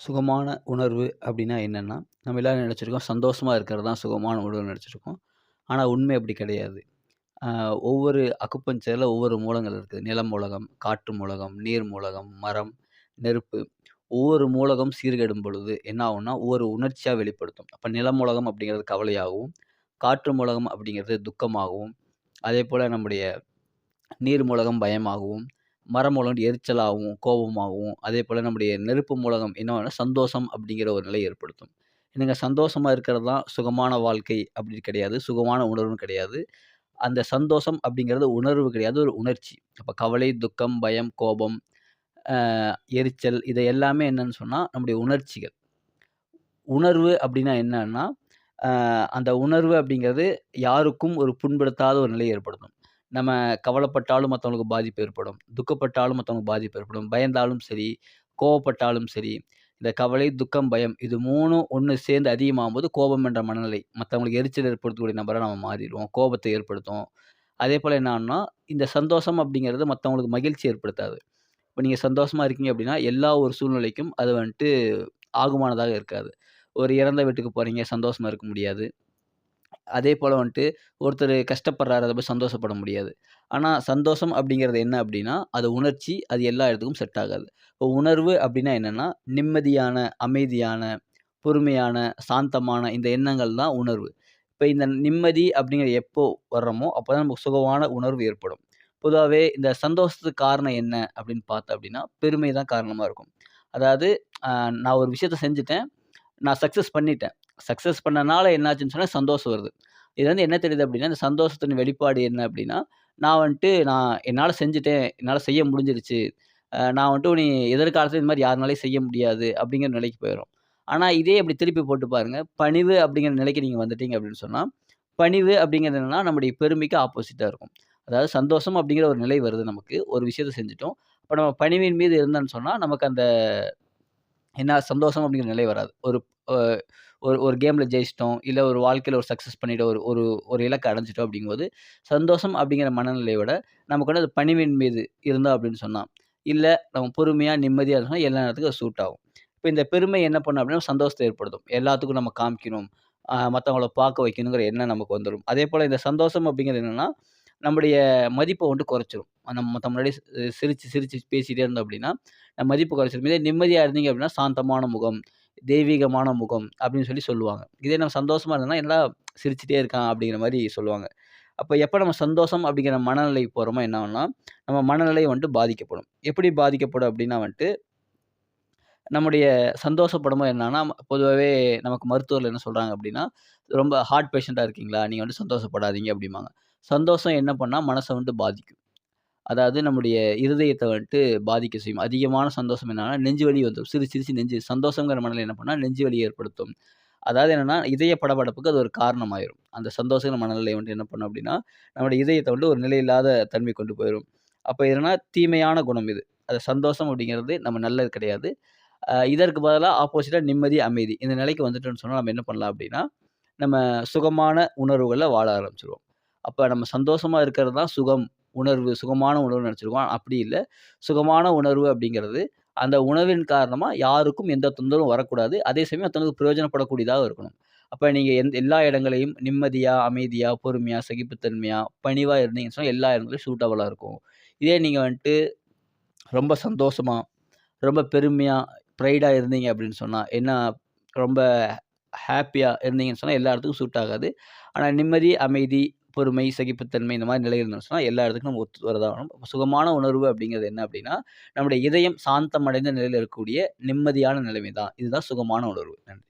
சுகமான உணர்வு அப்படின்னா என்னென்னா நம்ம எல்லோரும் நினச்சிருக்கோம் சந்தோஷமாக இருக்கிறது தான் சுகமான உணர்வுன்னு நினச்சிருக்கோம் ஆனால் உண்மை அப்படி கிடையாது. ஒவ்வொரு அக்குப்பஞ்சரில் ஒவ்வொரு மூலங்கள் இருக்குது. நிலம் மூலகம், காற்று மூலகம், நீர் மூலகம், மரம், நெருப்பு. ஒவ்வொரு மூலகம் சீர்கெடும் பொழுது என்ன ஆகும்னா, ஒவ்வொரு உணர்ச்சியாக வெளிப்படுத்தும். அப்போ நில மூலகம் அப்படிங்கிறது கவலையாகவும், காற்று மூலகம் அப்படிங்கிறது துக்கமாகவும், அதே போல் நம்முடைய நீர் மூலகம் பயமாகவும், மரம் மூலம் எரிச்சலாகவும், கோபமாகவும், அதே போல் நம்முடைய நெருப்பு மூலகம் என்னன்னா சந்தோஷம் அப்படிங்கிற ஒரு நிலையை ஏற்படுத்தும். நீங்க சந்தோஷமாக இருக்கிறது தான் சுகமான வாழ்க்கை அப்படி கிடையாது. சுகமான உணர்வும் கிடையாது. அந்த சந்தோஷம் அப்படிங்கிறது உணர்வு கிடையாது. ஒரு உணர்ச்சி. அப்போ கவலை, துக்கம், பயம், கோபம், எரிச்சல் இதை எல்லாமே என்னன்னு சொன்னால் நம்முடைய உணர்ச்சிகள். உணர்வு அப்படின்னா என்னன்னா, அந்த உணர்வு அப்படிங்கிறது யாருக்கும் ஒரு புண்படுத்தாத ஒரு நிலையை ஏற்படுத்தும். நம்ம கவலைப்பட்டாலும் மற்றவங்களுக்கு பாதிப்பு ஏற்படும். துக்கப்பட்டாலும் மற்றவங்களுக்கு பாதிப்பு ஏற்படும். பயந்தாலும் சரி, கோவப்பட்டாலும் சரி, இந்த கவலை, துக்கம், பயம் இது மூணும் ஒன்று சேர்ந்து அதிகமாகும்போது கோபம் என்ற மனநிலை. மற்றவங்களுக்கு எரிச்சல் ஏற்படுத்தக்கூடிய நபரை நம்ம மாறிடுவோம் கோபத்தை ஏற்படுத்தும். அதே போல் என்னன்னா இந்த சந்தோஷம் அப்படிங்கிறது மற்றவங்களுக்கு மகிழ்ச்சி ஏற்படுத்தாது. இப்போ நீங்கள் சந்தோஷமாக இருக்கீங்க அப்படின்னா, எல்லா ஒரு சூழ்நிலைக்கும் அது வந்துட்டு ஆகுமானதாக இருக்காது. ஒரு இறந்த வீட்டுக்கு போகிறீங்க சந்தோஷமாக இருக்க முடியாது. அதே போல் வந்துட்டு ஒருத்தர் கஷ்டப்படுறாரு, அதை போய் சந்தோஷப்பட முடியாது. ஆனால் சந்தோஷம் அப்படிங்கிறது என்ன அப்படின்னா, அது உணர்ச்சி. அது எல்லா இடத்துக்கும் செட் ஆகாது. இப்போ உணர்வு அப்படின்னா என்னென்னா நிம்மதியான, அமைதியான, பொறுமையான, சாந்தமான இந்த எண்ணங்கள் தான் உணர்வு. இப்போ இந்த நிம்மதி அப்படிங்கிற எப்போ வர்றோமோ, அப்போ தான் நமக்கு சுகமான உணர்வு ஏற்படும். பொதுவாகவே இந்த சந்தோஷத்துக்கு காரணம் என்ன அப்படின்னு பார்த்தோம் அப்படின்னா, பெருமை தான் காரணமாக இருக்கும். அதாவது நான் ஒரு விஷயத்த செஞ்சுட்டேன். நான் சக்ஸஸ் பண்ணிட்டேன். சக்ஸஸ் பண்ணனால என்னாச்சுன்னு சொன்னால் சந்தோஷம் வருது. இது வந்து என்ன தெரியுது அப்படின்னா, இந்த சந்தோஷத்தின் வெளிப்பாடு என்ன அப்படின்னா, நான் வந்துட்டு நான் என்னால் செஞ்சுட்டேன். என்னால் செய்ய முடிஞ்சிருச்சு. நான் வந்துட்டு இனி எதிர்காலத்தில் இந்த மாதிரி யாருனாலயும் செய்ய முடியாது அப்படிங்கிற நிலைக்கு போயிடும் ஆனால் இதே அப்படி திருப்பி போட்டு பாருங்கள் பணிவு அப்படிங்கிற நிலைக்கு நீங்கள் வந்துட்டீங்க அப்படின்னு சொன்னால் பணிவு அப்படிங்கிறது என்னன்னா, நம்முடைய பெருமைக்கு ஆப்போசிட்டாக இருக்கும். அதாவது சந்தோஷம் அப்படிங்கிற ஒரு நிலை வருது நமக்கு. ஒரு விஷயத்த செஞ்சுட்டோம். இப்போ நம்ம பணிவின் மீது இருந்தோன்னு சொன்னால் நமக்கு அந்த என்ன சந்தோஷம் அப்படிங்கிற நிலை வராது. ஒரு ஒரு ஒரு கேமில் ஜெயிச்சிட்டோம். இல்லை ஒரு வாழ்க்கையில் ஒரு சக்ஸஸ் பண்ணிட்டோம். ஒரு ஒரு ஒரு இலக்கை அடைஞ்சிட்டோம் அப்படிங்கும்போது, சந்தோஷம் அப்படிங்கிற மனநிலையோட நமக்கு வந்து அது பணிவின் மீது இருந்தோம் அப்படின்னு சொன்னால் இல்லை நம்ம பொறுமையாக நிம்மதியாக இருந்தோம்னா எல்லா நேரத்துக்கும் அது சூட் ஆகும். இப்போ இந்த பெருமை என்ன பண்ணும் அப்படின்னா, சந்தோஷத்தை ஏற்படுத்தும். எல்லாத்துக்கும் நம்ம காமிக்கணும். மற்றவங்கள பார்க்க வைக்கணுங்கிற எண்ணம் நமக்கு வந்துடும் அதே போல் இந்த சந்தோஷம் அப்படிங்கிறது என்னென்னா நம்முடைய மதிப்பை வந்து குறைச்சிரும். நம்ம மற்ற முன்னாடி சிரித்து சிரித்து பேசிகிட்டே இருந்தோம் அப்படின்னா, நம்ம மதிப்பு குறைச்சிரும். இதே நிம்மதியாக இருந்தீங்க அப்படின்னா, சாந்தமான முகம், தெய்வீகமான முகம் அப்படின்னு சொல்லி சொல்லுவாங்க. இதே நம்ம சந்தோஷமாக இருந்தோம்னா, எல்லாம் சிரிச்சுட்டே இருக்கான் அப்படிங்கிற மாதிரி சொல்லுவாங்க. அப்போ எப்போ நம்ம சந்தோஷம் அப்படிங்கிற மனநிலைக்கு போகிறோமோ என்ன ஆகும்னா, நம்ம மனநிலை வந்துட்டு பாதிக்கப்படும். எப்படி பாதிக்கப்படும் அப்படின்னா வந்துட்டு, நம்முடைய சந்தோஷப்படுமோ என்னன்னா, பொதுவாகவே நமக்கு மருத்துவர்கள் என்ன சொல்கிறாங்க அப்படின்னா, ரொம்ப ஹார்ட் பேஷண்ட்டாக இருக்கீங்களா? நீங்கள் வந்துட்டு சந்தோஷப்படாதீங்க அப்படிம்பாங்க. சந்தோஷம் என்ன பண்ணால் மனசை வந்துட்டு பாதிக்கும். அதாவது நம்முடைய இருதயத்தை வந்துட்டு பாதிக்க செய்யும். அதிகமான சந்தோஷம் என்னன்னா, நெஞ்சு வலி வந்துடும் சிறு சிரிச்சு நெஞ்சு சந்தோஷங்கிற மனநிலை என்ன பண்ணால் நெஞ்சு வலி ஏற்படுத்தும். அதாவது என்னன்னா, இதய படபடப்புக்கு அது ஒரு காரணமாயிரும். அந்த சந்தோஷங்கிற மனநிலை வந்துட்டு என்ன பண்ணும் அப்படின்னா, நம்முடைய இதயத்தை வந்து ஒரு நிலையில்லாத தன்மை கொண்டு போயிடும் அப்போ எதுனா தீமையான குணம் இது. அது சந்தோஷம் அப்படிங்கிறது நம்ம நல்லது கிடையாது. இதற்கு பதிலாக ஆப்போசிட்டாக நிம்மதி, அமைதி. இந்த நிலைக்கு வந்துட்டோம்னு சொன்னால் நம்ம என்ன பண்ணலாம் அப்படின்னா, நம்ம சுகமான உணர்வுகளை வாழ ஆரம்பிச்சிருவோம் அப்போ நம்ம சந்தோஷமாக இருக்கிறது தான் சுகம், உணர்வு, சுகமான உணர்வு நினச்சிருக்கோம் அப்படி இல்லை சுகமான உணர்வு அப்படிங்கிறது, அந்த உணர்வின் காரணமாக யாருக்கும் எந்த தொந்தரவும் வரக்கூடாது. அதே சமயம் அத்தனுக்கு பிரயோஜனப்படக்கூடியதாக இருக்கணும். அப்போ நீங்கள் எந்த எல்லா இடங்களையும் நிம்மதியாக அமைதியாக பொறுமையாக சகிப்புத்தன்மையாக பணிவாக இருந்தீங்கன்னு சொன்னால் எல்லா இடங்களையும் சூட்டபுளாக இருக்கும். இதே நீங்கள் வந்துட்டு ரொம்ப சந்தோஷமாக ரொம்ப பெருமையாக ப்ரைடாக இருந்தீங்க அப்படின்னு சொன்னால் என்ன ரொம்ப ஹாப்பியாக இருந்தீங்கன்னு சொன்னால் எல்லா இடத்துக்கும் சூட் ஆகாது. ஆனால் நிம்மதி, அமைதி, பொறுமை, சகிப்புத்தன்மை இந்த மாதிரி நிலை இருந்தோம்னு எல்லா இடத்துக்கும் நம்ம ஒத்து வரதாகணும் சுகமான உணர்வு அப்படிங்கிறது என்ன அப்படின்னா, நம்முடைய இதயம் சாந்தம் அடைந்த இருக்கக்கூடிய நிம்மதியான நிலைமை தான். இதுதான் சுகமான உணர்வு. நன்றி.